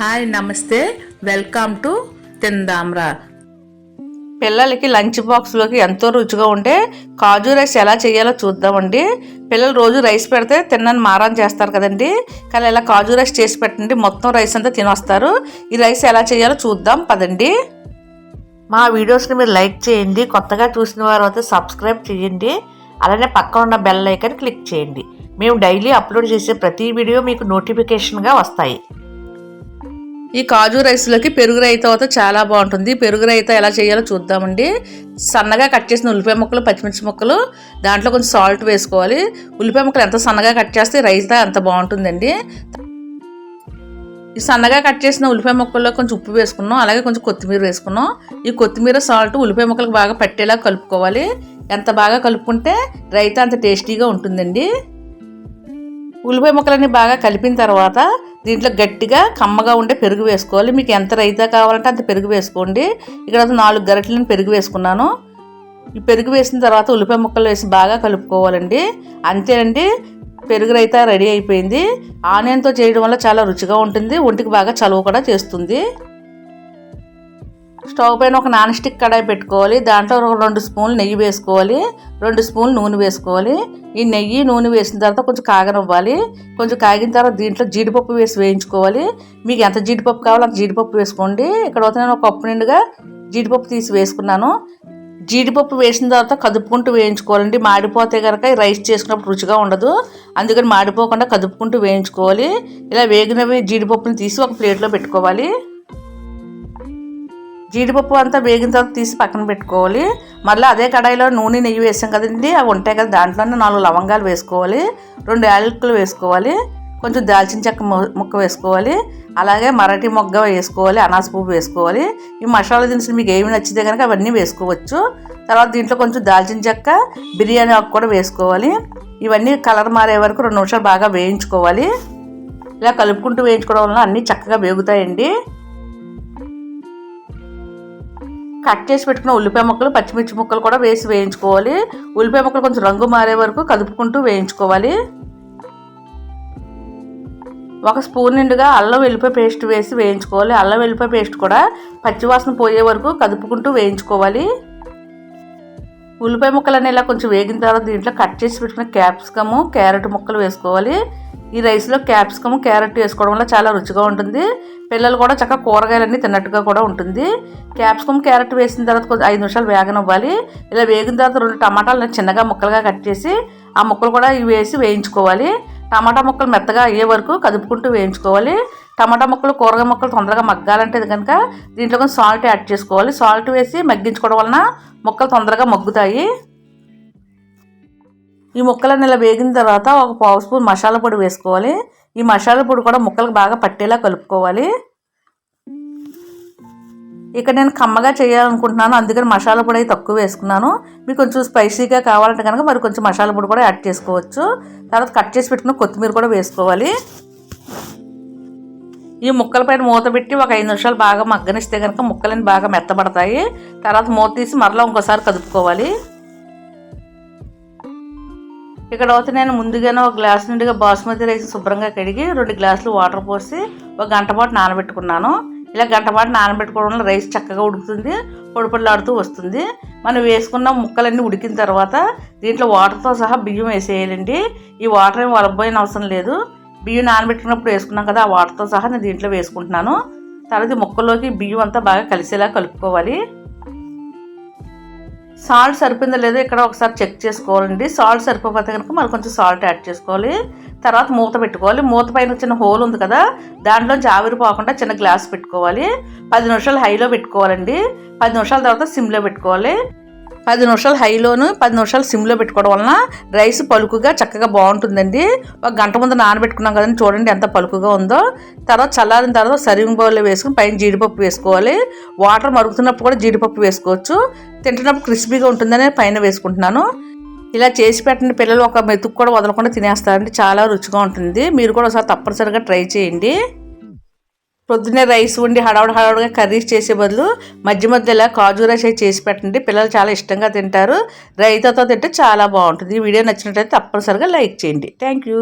Hi నమస్తే. Welcome to Tindamra. పిల్లలకి lunch బాక్స్లోకి ఎంతో రుచిగా ఉంటే కాజు రైస్ ఎలా చేయాలో చూద్దామండి. పిల్లలు రోజు రైస్ పెడితే తిన్నని మారం చేస్తారు కదండి. కానీ ఇలా కాజు రైస్ చేసి పెట్టండి మొత్తం రైస్ అంతా తినొస్తారు. ఈ రైస్ ఎలా చేయాలో చూద్దాం పదండి. మా వీడియోస్ని మీరు లైక్ చేయండి కొత్తగా చూసిన వారు అయితే సబ్స్క్రైబ్ చేయండి. అలానే పక్కన ఉన్న బెల్ ఐకన్ క్లిక్ చేయండి. మేము డైలీ అప్లోడ్ చేసే ప్రతి వీడియో మీకు నోటిఫికేషన్గా వస్తాయి. ఈ కాజు రైస్లోకి పెరుగు రైత అయితే చాలా బాగుంటుంది. పెరుగు రైత ఎలా చేయాలో చూద్దామండి. సన్నగా కట్ చేసిన ఉల్లిపాయ ముక్కలు పచ్చిమిర్చి ముక్కలు దాంట్లో కొంచెం సాల్ట్ వేసుకోవాలి. ఉల్లిపాయ ముక్కలు ఎంత సన్నగా కట్ చేస్తే రైతా అంత బాగుంటుందండి. ఈ సన్నగా కట్ చేసిన ఉల్లిపాయ ముక్కల్లో కొంచెం ఉప్పు వేసుకున్నాం. అలాగే కొంచెం కొత్తిమీర వేసుకున్నాం. ఈ కొత్తిమీర సాల్ట్ ఉల్లిపాయ ముక్కలకు బాగా పట్టేలా కలుపుకోవాలి. ఎంత బాగా కలుపుకుంటే రైత అంత టేస్టీగా ఉంటుందండి. ఉల్లిపాయ ముక్కలన్నీ బాగా కలిపిన తర్వాత దీంట్లో గట్టిగా కమ్మగా ఉండే పెరుగు వేసుకోవాలి. మీకు ఎంత రైతా కావాలంటే అంత పెరుగు వేసుకోండి. ఇక్కడ నాలుగు గరిటలను పెరుగు వేసుకున్నాను. ఈ పెరుగు వేసిన తర్వాత ఉల్లిపాయ ముక్కలు వేసి బాగా కలుపుకోవాలండి. అంతేనండి పెరుగు రైతా రెడీ అయిపోయింది. ఆనియన్తో చేయడం వల్ల చాలా రుచిగా ఉంటుంది. ఒంటికి బాగా చలువ కూడా చేస్తుంది. స్టవ్ పైన ఒక నాన్ స్టిక్ కడాయి పెట్టుకోవాలి. దాంట్లో ఒక రెండు స్పూన్లు నెయ్యి వేసుకోవాలి. రెండు స్పూన్లు నూనె వేసుకోవాలి. ఈ నెయ్యి నూనె వేసిన తర్వాత కొంచెం కాగనివ్వాలి. కొంచెం కాగిన తర్వాత దీంట్లో జీడిపప్పు వేసి వేయించుకోవాలి. మీకు ఎంత జీడిపప్పు కావాలో అంత జీడిపప్పు వేసుకోండి. ఇక్కడ వస్తే నేను ఒక కప్పు నిండుగా జీడిపప్పు తీసి వేసుకున్నాను. జీడిపప్పు వేసిన తర్వాత కదుపుకుంటూ వేయించుకోవాలండి. మాడిపోతే కనుక రైస్ చేసుకున్నప్పుడు రుచిగా ఉండదు. అందుకని మాడిపోకుండా కదుపుకుంటూ వేయించుకోవాలి. ఇలా వేగినవి జీడిపప్పుని తీసి ఒక ప్లేట్లో పెట్టుకోవాలి. జీడిపప్పు అంతా వేగిన తర్వాత తీసి పక్కన పెట్టుకోవాలి. మళ్ళీ అదే కడాయిలో నూనె నెయ్యి వేసాం కదండి అవి ఉంటాయి కదా దాంట్లోనే నాలుగు లవంగాలు వేసుకోవాలి రెండు యాలకులు వేసుకోవాలి కొంచెం దాల్చిన చెక్క ముక్క వేసుకోవాలి అలాగే మరాఠీ మొగ్గ వేసుకోవాలి అనాస పువ్వు వేసుకోవాలి. ఈ మసాలా దినుసులు మీకు ఏమి నచ్చితే కనుక అవన్నీ వేసుకోవచ్చు. తర్వాత దీంట్లో కొంచెం దాల్చిన చెక్క బిర్యానీ ఆకు కూడా వేసుకోవాలి. ఇవన్నీ కలర్ మారే వరకు రెండు నిమిషాలు బాగా వేయించుకోవాలి. ఇలా కలుపుకుంటూ వేయించుకోవడం వల్ల అన్నీ చక్కగా వేగుతాయండి. కట్ చేసి పెట్టుకున్న ఉల్లిపాయ ముక్కలు పచ్చిమిర్చి ముక్కలు కూడా వేసి వేయించుకోవాలి. ఉల్లిపాయ ముక్కలు కొంచెం రంగు మారే వరకు కదుపుకుంటూ వేయించుకోవాలి. ఒక స్పూన్ నిండుగా అల్లం వెల్లిపాయ పేస్ట్ వేసి వేయించుకోవాలి. అల్లం వెల్లిపాయ పేస్ట్ కూడా పచ్చివాసన పోయే వరకు కదుపుకుంటూ వేయించుకోవాలి. ఉల్లిపాయ ముక్కలన్నీ ఇలా కొంచెం వేగిన తర్వాత దీంట్లో కట్ చేసి పెట్టుకున్న క్యాప్సికము క్యారెట్ ముక్కలు వేసుకోవాలి. ఈ రైస్లో క్యాప్సికమ్ క్యారెట్ వేసుకోవడం వల్ల చాలా రుచిగా ఉంటుంది. పిల్లలు కూడా చక్కగా కూరగాయలన్నీ తిన్నట్టుగా కూడా ఉంటుంది. క్యాప్సికమ్ క్యారెట్ వేసిన తర్వాత కొంచెం ఐదు నిమిషాలు వేగనివ్వాలి. ఇలా వేగిన తర్వాత రెండు టమాటాలు చిన్నగా ముక్కలుగా కట్ చేసి ఆ ముక్కలు కూడా ఇవి వేసి వేయించుకోవాలి. టమాటా ముక్కలు మెత్తగా అయ్యే వరకు కదుపుకుంటూ వేయించుకోవాలి. టమాటా ముక్కలు కూరగాయ ముక్కలు తొందరగా మగ్గాలంటే కనుక దీంట్లో కొంచెం సాల్ట్ యాడ్ చేసుకోవాలి. సాల్ట్ వేసి మగ్గించుకోవడం వలన ముక్కలు తొందరగా మగ్గుతాయి. ఈ ముక్కలన్నీ ఇలా వేగిన తర్వాత ఒక పావు స్పూన్ మసాలా పొడి వేసుకోవాలి. ఈ మసాలా పొడి కూడా ముక్కలకు బాగా పట్టేలా కలుపుకోవాలి. ఇక్కడ నేను కమ్మగా చేయాలనుకుంటున్నాను అందుకని మసాలా పొడి అయితే తక్కువ వేసుకున్నాను. మీకు కొంచెం స్పైసీగా కావాలంటే కనుక మరి కొంచెం మసాలా పొడి కూడా యాడ్ చేసుకోవచ్చు. తర్వాత కట్ చేసి పెట్టుకున్న కొత్తిమీర కూడా వేసుకోవాలి. ఈ ముక్కలపైన మూత పెట్టి ఒక ఐదు నిమిషాలు బాగా మగ్గనిస్తే కనుక ముక్కలని బాగా మెత్తబడతాయి. తర్వాత మూత తీసి మరలా ఇంకోసారి కదుపుకోవాలి. ఇక్కడ అయితే నేను ముందుగానే ఒక గ్లాస్ నిండుగా బాస్మతి రైస్ శుభ్రంగా కడిగి రెండు గ్లాసులు వాటర్ పోసి ఒక గంట పాటు నానబెట్టుకున్నాను. ఇలా గంట పాటు నానబెట్టుకోవడం వల్ల రైస్ చక్కగా ఉడుకుతుంది పొడిపొడిలాడుతూ వస్తుంది. మనం వేసుకున్న ముక్కలన్నీ ఉడికిన తర్వాత దీంట్లో వాటర్తో సహా బియ్యం వేసేయాలండి. ఈ వాటర్ ఏమి వలబోయిన అవసరం లేదు. బియ్యం నానబెట్టుకున్నప్పుడు వేసుకున్నాం కదా ఆ వాటర్తో సహా నేను దీంట్లో వేసుకుంటున్నాను. తర్వాత ముక్కల్లోకి బియ్యం అంతా బాగా కలిసేలా కలుపుకోవాలి. సాల్ట్ సరిపోయిందో లేదో ఇక్కడ ఒకసారి చెక్ చేసుకోవాలండి. సాల్ట్ సరిపోతే కనుక మళ్ళీ కొంచెం సాల్ట్ యాడ్ చేసుకోవాలి. తర్వాత మూత పెట్టుకోవాలి. మూత పైన చిన్న హోల్ ఉంది కదా దాంట్లో ఆవిరి పోకుండా చిన్న గ్లాస్ పెట్టుకోవాలి. పది నిమిషాలు హైలో పెట్టుకోవాలండి. పది నిమిషాల తర్వాత సిమ్లో పెట్టుకోవాలి. పది నిమిషాలు హైలోను పది నిమిషాలు సిమ్లో పెట్టుకోవడం వలన రైస్ పలుకుగా చక్కగా బాగుంటుందండి. ఒక గంట ముందు నానబెట్టుకున్నాం కదండి చూడండి ఎంత పలుకుగా ఉందో. తర్వాత చల్లారిన తర్వాత సర్వింగ్ బౌల్లో వేసుకుని పైన జీడిపప్పు వేసుకోవాలి. వాటర్ మరుగుతున్నప్పుడు కూడా జీడిపప్పు వేసుకోవచ్చు. తింటున్నప్పుడు క్రిస్పీగా ఉంటుందని పైన వేసుకుంటున్నాను. ఇలా చేసి పెట్టిన పిల్లలు ఒక మెతుకు కూడా వదలకుండా తినేస్తారండి చాలా రుచిగా ఉంటుంది. మీరు కూడా ఒకసారి తప్పనిసరిగా ట్రై చేయండి. పొద్దున్నే రైస్ ఉండి హడావుడు హడావుడిగా కర్రీస్ చేసే బదులు మధ్య మధ్యలో కాజు రైస్ చేసి పెట్టండి. పిల్లలు చాలా ఇష్టంగా తింటారు. రైతాతో తింటే చాలా బాగుంటుంది. ఈ వీడియో నచ్చినట్లయితే తప్పనిసరిగా లైక్ చేయండి. Thank you.